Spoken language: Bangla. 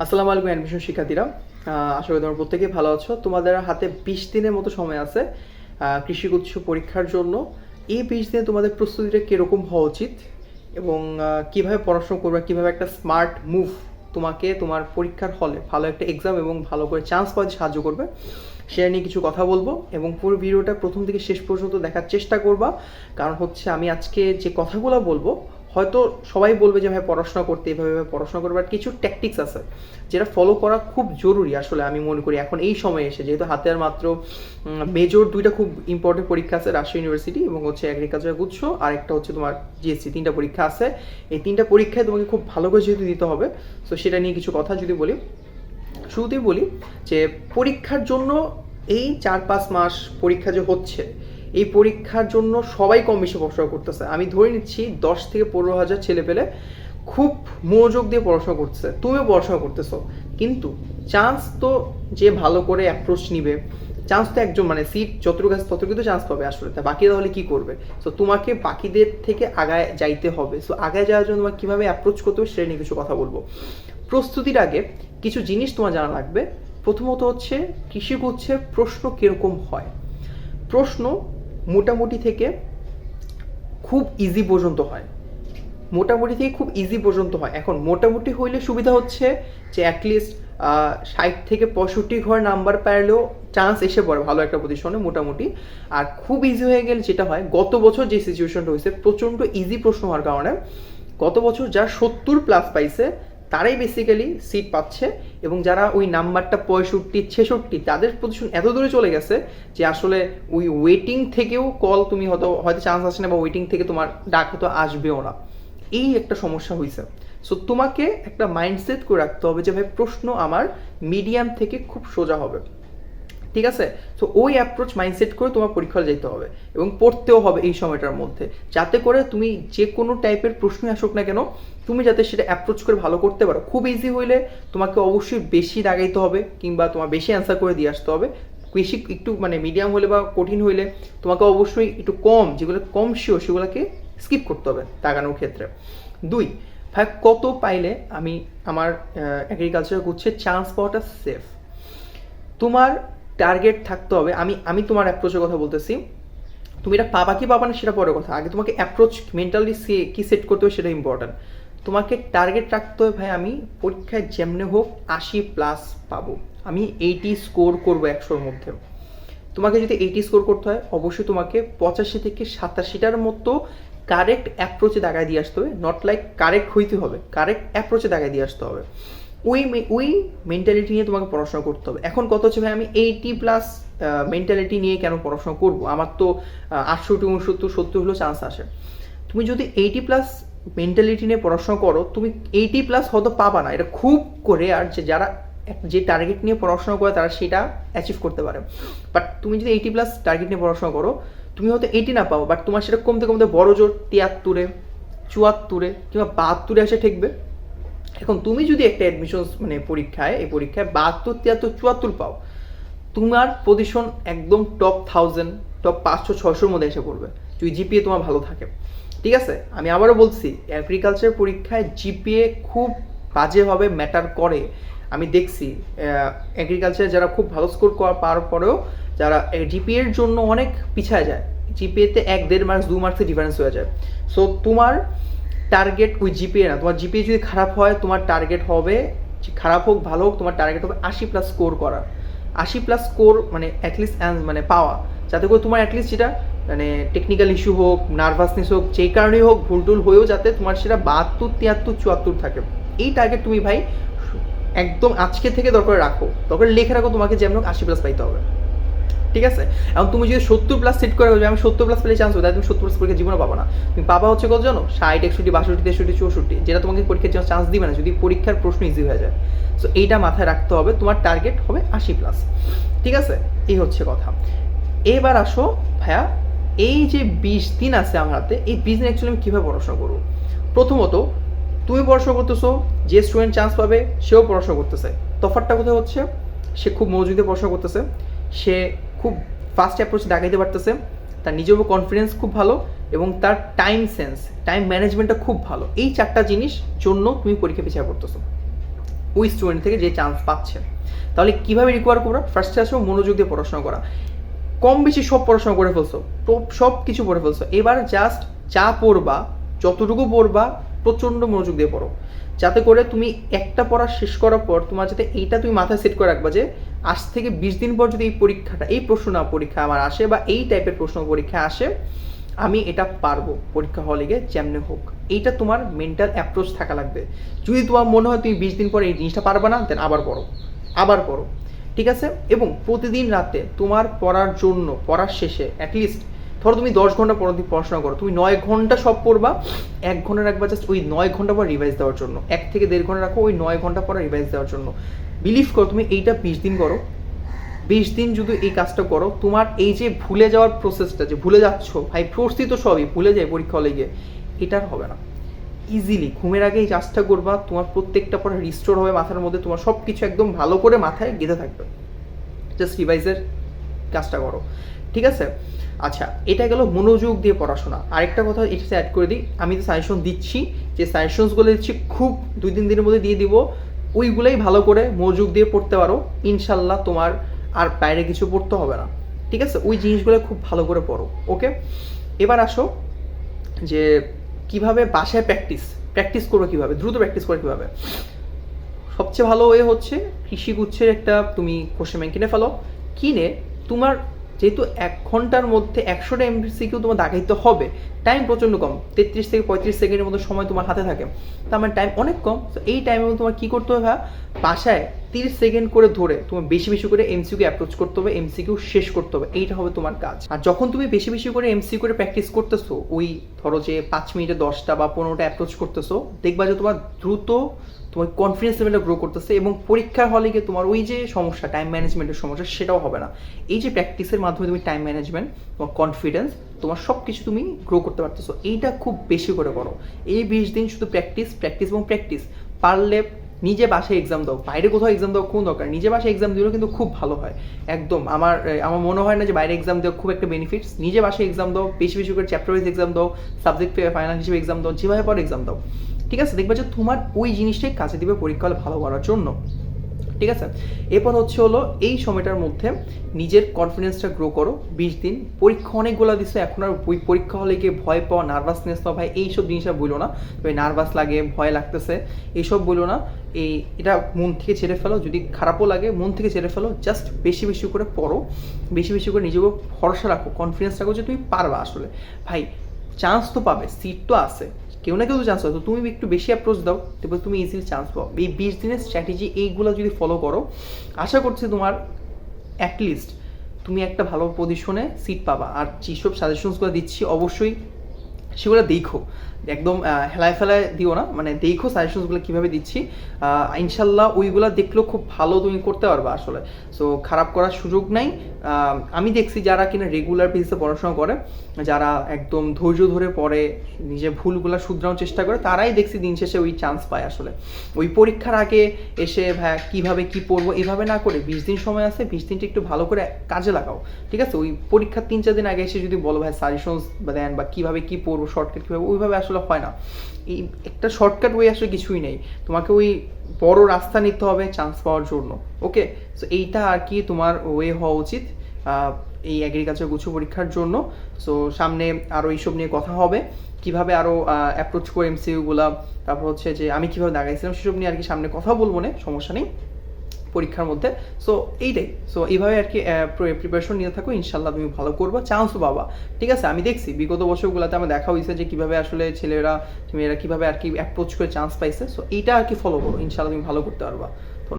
আসসালামু আলাইকুম অ্যাডমিশন শিক্ষার্থীরা। আশা করি তোমরা প্রত্যেকেই ভালো আছো। তোমাদের হাতে বিশ দিনের মতো সময় আছে কৃষি উচ্চ পরীক্ষার জন্য। এই বিশ দিনে তোমাদের প্রস্তুতিটা কীরকম হওয়া উচিত এবং কীভাবে পড়াশোনা করবে, কীভাবে একটা স্মার্ট মুভ তোমাকে তোমার পরীক্ষার হলে ভালো একটা এক্সাম এবং ভালো করে চান্স পাওয়াতে সাহায্য করবে, সেটা নিয়ে কিছু কথা বলব এবং পুরো ভিডিওটা প্রথম থেকে শেষ পর্যন্ত দেখার চেষ্টা করবা। কারণ হচ্ছে আমি আজকে যে কথাগুলো বলব হয়তো সবাই বলবে যে, ভাই, পড়াশোনা করতে এভাবে পড়াশোনা করবে বাট কিছু ট্যাকটিক্স আছে যেটা ফলো করা খুব জরুরি আসলে আমি মনে করি এখন এই সময়ে এসে। যেহেতু হাতে আর মাত্র মেজর দুইটা খুব ইম্পর্টেন্ট পরীক্ষা আছে রাজশাহী ইউনিভার্সিটি এবং হচ্ছে এগ্রিকালচার গুচ্ছ আর একটা হচ্ছে তোমার জিএসসি তিনটা পরীক্ষা আছে। এই তিনটা পরীক্ষায় তোমাকে খুব ভালো করে যেহেতু দিতে হবে সো সেটা নিয়ে কিছু কথা যদি বলি। শুরুতেই বলি যে, পরীক্ষার জন্য এই চার পাঁচ মাস পরীক্ষা যে হচ্ছে এই পরীক্ষার জন্য সবাই কম বেশি পড়াশোনা করতেছে। আমি ধরে নিচ্ছি দশ থেকে পনেরো হাজার ছেলে পেলে খুব মনোযোগ দিয়ে পড়াশোনা করতেছে। তুমিও পড়াশোনা করতেছো। কিন্তু চান্স তো যে ভালো করে অ্যাপ্রোচ নিবে চান্স তো একজন মানে সিট যতটুকু আছে ততটুকু তো চান্স পাবে আসলে। তা বাকি তাহলে কি করবে? সো তোমাকে বাকিদের থেকে আগায় যাইতে হবে। সো আগায় যাওয়ার জন্য তোমাকে কীভাবে অ্যাপ্রোচ করতে হবে সেটা নিয়ে কিছু কথা বলব। প্রস্তুতির আগে কিছু জিনিস তোমার জানা লাগবে। প্রথমত হচ্ছে কৃষি গুচ্ছে প্রশ্ন কীরকম হয়? প্রশ্ন মোটামুটি থেকে খুব ইজি পর্যন্ত হয়। মোটামুটি থেকে খুব ইজি পর্যন্ত হয়। এখন মোটামুটি হইলে সুবিধা হচ্ছে যে অ্যাটলিস্ট ষাট থেকে পঁয়ষট্টি ঘর নাম্বার পারলেও চান্স এসে পড়ে ভালো একটা পজিশনে মোটামুটি। আর খুব ইজি হয়ে গেলে যেটা হয়, গত বছর যে সিচুয়েশনটা হয়েছে, প্রচণ্ড ইজি প্রশ্ন হওয়ার কারণে গত বছর যা সত্তর প্লাস পাইছে তারাই বেসিক্যালি সিট পাচ্ছে এবং যারা ওই নাম্বারটা পঁয়ষট্টি, ছেষট্টি, তাদের পজিশন এত দূরে চলে গেছে যে আসলে ওই ওয়েটিং থেকেও কল তুমি হয়তো হয়তো চান্স আসে না বা ওয়েটিং থেকে তোমার ডাক হয়তো আসবেও না। এই একটা সমস্যা হয়েছে সো তোমাকে একটা মাইন্ডসেট করে রাখতে হবে যে ভাই প্রশ্ন আমার মিডিয়াম থেকে খুব সোজা হবে। ঠিক আছে? তো ওই অ্যাপ্রোচ মাইন্ডসেট করে তোমার পরীক্ষা যেতে হবে এবং পড়তেও হবে এই সময়টার মধ্যে। যাতে করে তুমি যে কোনো টাইপের প্রশ্নই আসুক না কেন, তুমি যাতে সেটা অ্যাপ্রোচ করে ভালো করতে পারো। খুব ইজি হইলে তোমাকে অবশ্যই বেশি দাগাইতে হবে কিংবা তোমার বেশি অ্যান্সার করে দিয়ে আসতে হবে। বেশি একটু মানে মিডিয়াম হলে বা কঠিন হইলে তোমাকে অবশ্যই একটু কম, যেগুলো কম শিওর সেগুলোকে স্কিপ করতে হবে দাগানোর ক্ষেত্রে। দুই, ভাই, কত পাইলে আমি আমার এগ্রিকালচার করছে চান্স পাওয়াটা সেফ তোমার টার্গেট থাকতে হবে। আমি আমি তোমার অ্যাপ্রোচের কথা বলতেছি। তুমি এটা পাবা কি পাবা না সেটা পরের কথা। আগে তোমাকে অ্যাপ্রোচ মেন্টালি সে কী সেট করতে হবে সেটা ইম্পর্ট্যান্ট তোমাকে টার্গেট রাখতে হবে ভাই আমি পরীক্ষায় যেমনে হোক আশি প্লাস পাবো। আমি এইটি স্কোর করব একশোর মধ্যে। তোমাকে যদি এইটি স্কোর করতে হয়, অবশ্যই তোমাকে পঁচাশি থেকে সাতাশিটার মতো কারেক্ট অ্যাপ্রোচে দাগায় দিয়ে আসতে হবে। নট লাইক কারেক্ট হইতে হবে কারেক্ট অ্যাপ্রোচে দাগায় দিয়ে আসতে হবে। ওই ওই মেন্টালিটি নিয়ে তোমাকে পড়াশোনা করতে হবে। এখন কত হচ্ছে, ভাই, আমি এইটি প্লাস মেন্টালিটি নিয়ে কেন পড়াশোনা করব? আমার তো আটষট্টি, উনসত্তর, সত্তর হলেও চান্স আসে। তুমি যদি এইটি প্লাস মেন্টালিটি নিয়ে পড়াশোনা করো, তুমি এইটি প্লাস হয়তো পাবা না। এটা খুব করে আর যে যারা যে টার্গেট নিয়ে পড়াশোনা করে, তারা সেটা অ্যাচিভ করতে পারে। বাট তুমি যদি এইটি প্লাস টার্গেট নিয়ে পড়াশোনা করো, তুমি হয়তো এইটি না পাবো। বাট তোমার সেটা কমতে কমতে বড় জোর তিয়াত্তরে, চুয়াত্তরে কিংবা বাহাত্তরে এসে ঠেকবে। এখন তুমি যদি একটা অ্যাডমিশন মানে পরীক্ষায়, এই পরীক্ষায় বাহাত্তর, তিয়াত্তর, চুয়াত্তর পাও, তোমার পজিশন একদম টপ থাউজেন্ড টপ পাঁচশো ছশোর মধ্যে এসে পড়বে। যদি জিপিএ তোমার ভালো থাকে। ঠিক আছে? আমি আবারও বলছি অ্যাগ্রিকালচার পরীক্ষায় জিপিএ খুব বাজেভাবে ম্যাটার করে। আমি দেখছি এগ্রিকালচার যারা খুব ভালো স্কোর পাওয়ার পরেও, যারা জিপিএর জন্য অনেক পিছায় যায়। জিপিএতে এক, দেড় মার্কস দু মার্কসের ডিফারেন্স হয়ে যায়। সো তোমার টার্গেট ওই জিপিএ না। তোমার জিপিএ যদি খারাপ হয়, তোমার টার্গেট হবে খারাপ হোক, ভালো হোক, তোমার টার্গেট হবে আশি প্লাস স্কোর করা আশি প্লাস স্কোর মানে অ্যাটলিস্ট মানে পাওয়া। যাতে করে তোমার অ্যাটলিস্ট যেটা মানে টেকনিক্যাল ইস্যু হোক নার্ভাসনেস হোক, যেই কারণেই হোক, ভুল টুল হয়েও যাতে তোমার সেটা বাহাত্তর, তিয়াত্তর, চুয়াত্তর থাকে। এই টার্গেট তুমি ভাই, একদম আজকে থেকে দরকার রাখো। দরকার লিখে রাখো তোমাকে যেমন আশি প্লাস পাইতে হবে। ঠিক আছে? এবং তুমি যদি সত্তর প্লাস সিট করে আমি সত্তর প্লাস পেলে চান্স তুমি সত্তর প্লাস পরীক্ষা জীবনে পাবো না। তুমি পাবা হচ্ছে কত জানো? ষাট, একষট্টি, বাষট্টি, তেষট্টি, চৌষট্টি। যেটা তোমাকে পরীক্ষার জন্য চান্স দিবে না, যদি পরীক্ষার প্রশ্ন ইজি হয়ে যায়। সো এইটা মাথায় রাখতে হবে। তোমার টার্গেট হবে আশি প্লাস ঠিক আছে? এই হচ্ছে কথা। এবার আসো, ভাইয়া, এই যে বিশ দিন আছে আমার হাতে, এই বিশ দিন অ্যাকচুয়ালি আমি কীভাবে পড়াশোনা করব? প্রথমত, তুমি পড়াশোনা করতেছো, যে স্টুডেন্ট চান্স পাবে, সেও পড়াশোনা করতেছে। তফাৎটা কোথায় হচ্ছে? সে খুব মনোযোগ দিয়ে পড়াশোনা করতেছে। সে খুব ফাস্ট অ্যাপ্রোচ দেখাইতে পারতেছে। তার নিজের উপর কনফিডেন্স খুব ভালো এবং তার টাইম সেন্স টাইম ম্যানেজমেন্টটা খুব ভালো। এই চারটা জিনিস জন্য তুমি পরীক্ষা পিছিয়ে পড়তেছো। ওই স্টুডেন্ট থেকে যে চান্স পাচ্ছে। তাহলে কীভাবে রিকোয়ার করো ফার্স্টে আসো, মনোযোগ দিয়ে পড়াশোনা করা। কম বেশি সব পড়াশোনা করে ফেলছো। সব কিছু পড়ে ফেলছো। এবার জাস্ট যা পড়বা, যতটুকু পড়বা প্রচণ্ড মনোযোগ দিয়ে পড়ো। যাতে করে তুমি একটা পড়া শেষ করার পর তোমার যাতে এইটা তুমি মাথায় সেট করে রাখবা যে, আজ থেকে বিশ দিন পর যদি এই পরীক্ষাটা, এই প্রশ্ন পরীক্ষা আমার আসে বা এই টাইপের প্রশ্ন পরীক্ষা আসে, আমি এটা পারব পরীক্ষা হলে গিয়ে যেমনি হোক। এইটা তোমার মেন্টাল অ্যাপ্রোচ থাকা লাগবে। যদি তোমার মনে হয় তুমি বিশ দিন পরে এই জিনিসটা পারবে না দেন আবার পড়ো। আবার পড়ো। ঠিক আছে? এবং প্রতিদিন রাতে তোমার পড়ার জন্য, পড়ার শেষে অ্যাটলিস্ট ধরো তুমি দশ ঘণ্টা প্রতিদিন পড়াশোনা করো, তুমি নয় ঘণ্টা সব পড়বা, এক ঘণ্টা রাখবা জাস্ট ওই নয় ঘণ্টা পর রিভাইজ দেওয়ার জন্য। এক থেকে দেড় ঘণ্টা রাখো, ওই নয় ঘণ্টা পর রিভাইজ দেওয়ার জন্য। বিলিভ করো, তুমি এইটা বিশ দিন করো। বিশ দিন যদি এই কাজটা করো, তোমার এই যে ভুলে যাওয়ার প্রসেসটা যে ভুলে যাচ্ছ, ভাই প্রস্তুত তো সবই, ভুলে যায় পরীক্ষা হলে গিয়ে, এটা আর হবে না। ইজিলি ঘুমের আগে এই কাজটা করবা, তোমার প্রত্যেকটা পরে রিস্টোর হবে, মাথার মধ্যে তোমার সব কিছু একদম ভালো করে মাথায় গেঁথে থাকবে। জাস্ট রিভাইজের কাজটা করো। ঠিক আছে? আচ্ছা এটা গেল মনোযোগ দিয়ে পড়াশোনা। আরেকটা কথা এটাতে অ্যাড করে দিই। আমি যে সাজেশন দিচ্ছি যে সাজেশনসগুলো দিচ্ছি, খুব দুই তিন দিনের মধ্যে দিয়ে দিব। ওইগুলোই ভালো করে মনোযোগ দিয়ে পড়তে পারো। ইনশাল্লাহ তোমার আর বাইরে কিছু পড়তে হবে না। ঠিক আছে? ওই জিনিসগুলো খুব ভালো করে পড়ো। ওকে? এবার আসো যে কীভাবে বাসায় প্র্যাকটিস প্র্যাকটিস করবে কীভাবে? দ্রুত প্র্যাকটিস করে কীভাবে? সবচেয়ে ভালো ওয়ে হচ্ছে কৃষি গুচ্ছের একটা তুমি কোশ্চেন ব্যাংক কিনে ফেলো। কিনে তোমার যেহেতু এক ঘণ্টার মধ্যে একশোটা এমসিকিউ তোমার দাগাইতে হবে টাইম প্রচণ্ড কম। তেত্রিশ থেকে পঁয়ত্রিশ সেকেন্ডের মতো সময় তোমার হাতে থাকে। তার মানে টাইম অনেক কম। তো এই মধ্যে তোমার কী করতে হবে ভাইয়া? বাসায় তিরিশ সেকেন্ড করে ধরে তোমার বেশি বেশি করে এমসিকিউ অ্যাপ্রোচ করতে হবে এমসিকিউ শেষ করতে হবে। এইটা হবে তোমার কাজ। আর যখন তুমি বেশি বেশি করে এমসি করে প্র্যাকটিস করতেছো, ওই ধরো যে পাঁচ মিনিটে দশটা বা পনেরোটা অ্যাপ্রোচ করতেছো, দেখবা যে তোমার দ্রুত তোমার কনফিডেন্স লেভেলটা গ্রো করতেছে এবং পরীক্ষার হলে গিয়ে তোমার ওই যে সমস্যা টাইম ম্যানেজমেন্টের সমস্যা, সেটাও হবে না। এই যে প্র্যাকটিসের মাধ্যমে তুমি টাইম ম্যানেজমেন্ট তোমার কনফিডেন্স তোমার সব কিছু তুমি গ্রো করতে পারতেছো। এইটা খুব বেশি করে করো। এই বিশ দিন শুধু প্র্যাকটিস প্র্যাকটিস এবং প্র্যাকটিস পারলে নিজে বাসায় এক্সাম দাও। বাইরে কোথাও এক্সাম দেওয়া কোন দরকার। নিজে বাসায় এক্সাম দিলেও কিন্তু খুব ভালো হয়। একদম আমার আমার মনে হয় না যে বাইরে এক্সাম দেওয়া খুব একটা বেনিফিটস নিজে বাসায় এক্সাম দাও, বেশি বেশি করে চ্যাপ্টার ওয়াইজ এক্সাম দাও সাবজেক্ট ফাইনাল হিসেবে এক্সাম দাও, যেভাবে পর এক্সাম দাও। ঠিক আছে? দেখবে যে তোমার ওই জিনিসটাই কাজে দিবে পরীক্ষা ভালো করার জন্য। ঠিক আছে? এরপর হচ্ছে হলো এই সময়টার মধ্যে নিজের কনফিডেন্সটা গ্রো করো, বিশ দিন। পরীক্ষা অনেকগুলো দিচ্ছে এখন আর পরীক্ষা হলে গিয়ে ভয় পাওয়া নার্ভাসনেস পাওয়া, ভাই, এইসব জিনিস আর বলো না। তবে নার্ভাস লাগে, ভয় লাগতেছে, এইসব বলো না। এই, এটা মন থেকে ছেড়ে ফেলো, যদি খারাপও লাগে, মন থেকে ছেড়ে ফেলো জাস্ট বেশি বেশি করে পড়ো। বেশি বেশি করে নিজেকে ভরসা রাখো কনফিডেন্স রাখো যে তুমি পারবা আসলে। ভাই চান্স তো পাবে সিট তো আছে। কেউ না কেউ তো চান্স পাবে তো তুমি একটু বেশি অ্যাপ্রোচ দাও, তারপর তুমি ইজিলি চান্স পাও। এই বিশ দিনের স্ট্র্যাটেজি এইগুলো যদি ফলো করো, আশা করছি তোমার অ্যাটলিস্ট তুমি একটা ভালো পজিশনে সিট পাবা। আর যেসব সাজেশনসগুলো দিচ্ছি, অবশ্যই সেগুলো দেখো। একদম হেলায় ফেলায় দিও না। মানে দেখো সাজেশনসগুলো কীভাবে দিচ্ছি। ইনশাল্লাহ ওইগুলো দেখলেও খুব ভালো তুমি করতে পারবে আসলে। সো খারাপ করার সুযোগ নাই। আমি দেখছি যারা কিনা রেগুলার বেসিসে পড়াশোনা করে, যারা একদম ধৈর্য ধরে পড়ে নিজের ভুলগুলো শুধরানোর চেষ্টা করে, তারাই দেখছি দিন শেষে ওই চান্স পায় আসলে। ওই পরীক্ষার আগে এসে, ভাই, কীভাবে কী পড়ব? এভাবে না করে বিশ দিন সময় আছে, বিশ দিনটা একটু ভালো করে কাজে লাগাও। ঠিক আছে? ওই পরীক্ষার তিন চার দিন আগে এসে যদি বলো, ভাই সাজেশনস দেন বা কীভাবে কী পড়ব? শর্টকাট কীভাবে, ওইভাবে আসলে হয় না। এই একটা শর্টকাট ওয়ে আসলে কিছুই নেই। তোমাকে ওই বড় রাস্তা নিতে হবে চান্স পাওয়ার জন্য ওকে সো এইটা আর কি তোমার ওয়ে হওয়া উচিত এই এগ্রিকালচার গুচ্ছ পরীক্ষার জন্য। সো সামনে আরও এইসব নিয়ে কথা হবে। কীভাবে আরও অ্যাপ্রোচ করে এমসিইউগুলা তারপর হচ্ছে যে আমি কীভাবে দাগাইছিলাম সেসব নিয়ে আর কি সামনে কথা বলব না, সমস্যা নেই। পরীক্ষার মধ্যে। সো এইটাই। সো এইভাবে আর কি প্রিপারেশন নিয়ে থাকো ইনশাল্লাহ তুমি ভালো করব। চান্সও পাবা। ঠিক আছে? আমি দেখছি। বিগত বছরগুলোতে আমার দেখা হয়েছে যে, কীভাবে আসলে ছেলেরা, মেয়েরা কীভাবে আর কি অ্যাপ্রোচ করে চান্স পাইছে। সো এইটা আর কি ফলো করো। ইনশাল্লাহ তুমি ভালো করতে পারবা।